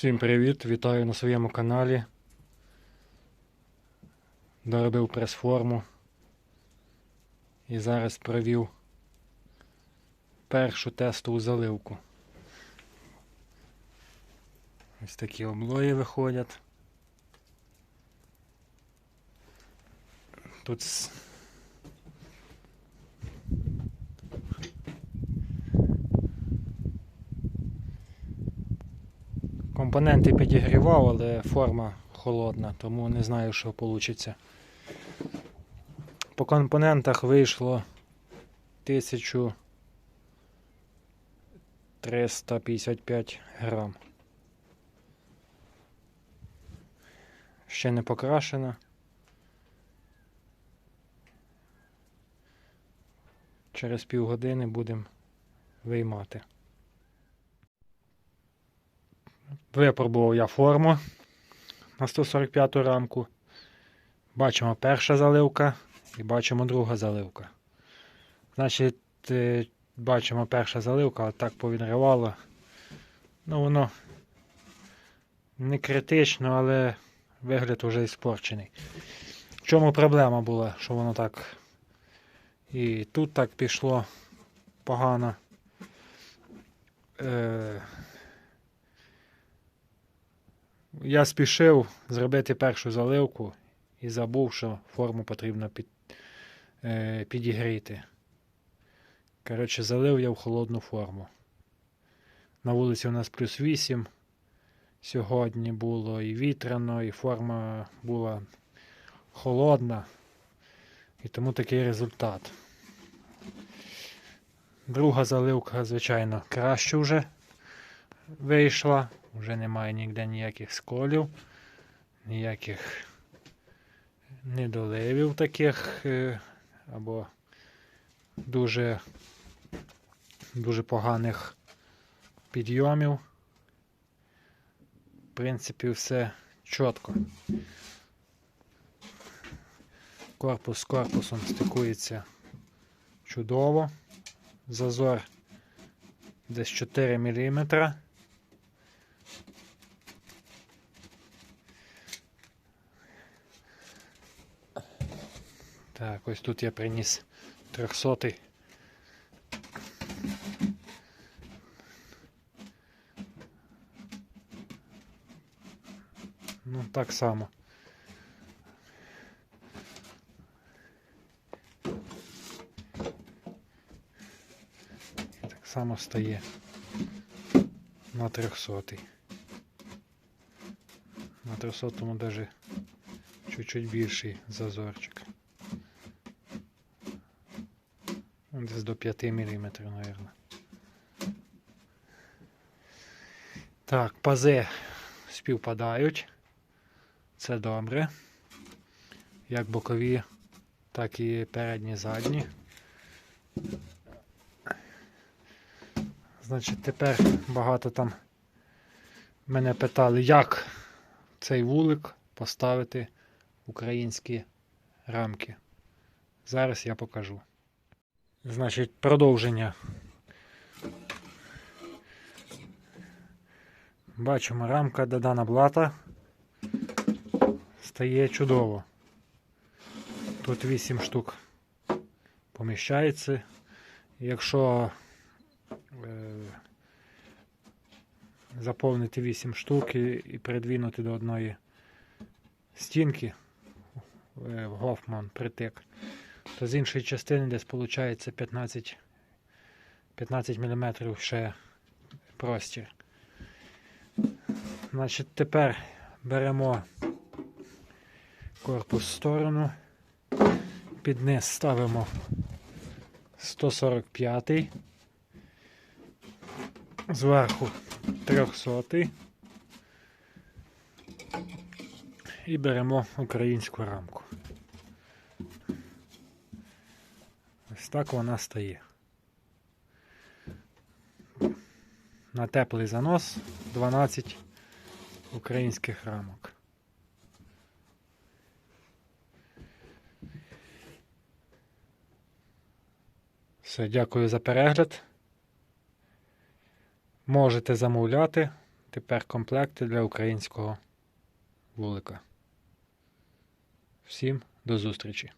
Всім привіт! Вітаю на своєму каналі. Доробив прес-форму. І зараз провів першу тестову заливку. Ось такі облої виходять. Тут Компоненти підігрівав, але форма холодна, тому не знаю, що вийде. По компонентах вийшло 1355 грам. Ще не покрашена. Через півгодини будемо виймати. Випробував я форму на 145 рамку. Бачимо перша заливка і бачимо друга заливка. Значить, е, бачимо перша заливка, так повідривало. Ну, воно не критично, але вигляд вже іспорчений. В чому проблема була, що воно так і тут так пішло погано. Е, я спішив зробити першу заливку і забув, що форму потрібно під, е, підігріти. Коротше, залив я в холодну форму. На вулиці у нас плюс 8. Сьогодні було і вітряно, і форма була холодна. І тому такий результат. Друга заливка, звичайно, краще вже вийшла. Вже немає ніде ніяких сколів, ніяких недоливів таких е, або дуже, дуже поганих підйомів. В принципі, все чітко. Корпус з корпусом стикується чудово. Зазор десь 4 мм. Так, ось тут я приніс 300. Ну, так само. Так само стає на 300. На 300 даже чуть-чуть більший зазорчик. Ну, Десь до 5 мм, мабуть. Так, пази співпадають. Це добре. Як бокові, так і передні, задні. Значить, тепер багато там мене питали, як цей вулик поставити в українські рамки. Зараз я покажу. Значить, продовження. Бачимо, рамка додана блата. Стає чудово. Тут 8 штук поміщається. Якщо е, заповнити 8 штук і, і придвинути до одної стінки е, Гофман притик, то з іншої частини десь виходить 15, 15 мм ще простір. Значить, тепер беремо корпус в сторону, під низ ставимо 145, зверху 300 і беремо українську рамку. Ось так вона стає. На теплий занос 12 українських рамок. Все, дякую за перегляд. Можете замовляти, тепер комплекти для українського вулика. Всім до зустрічі!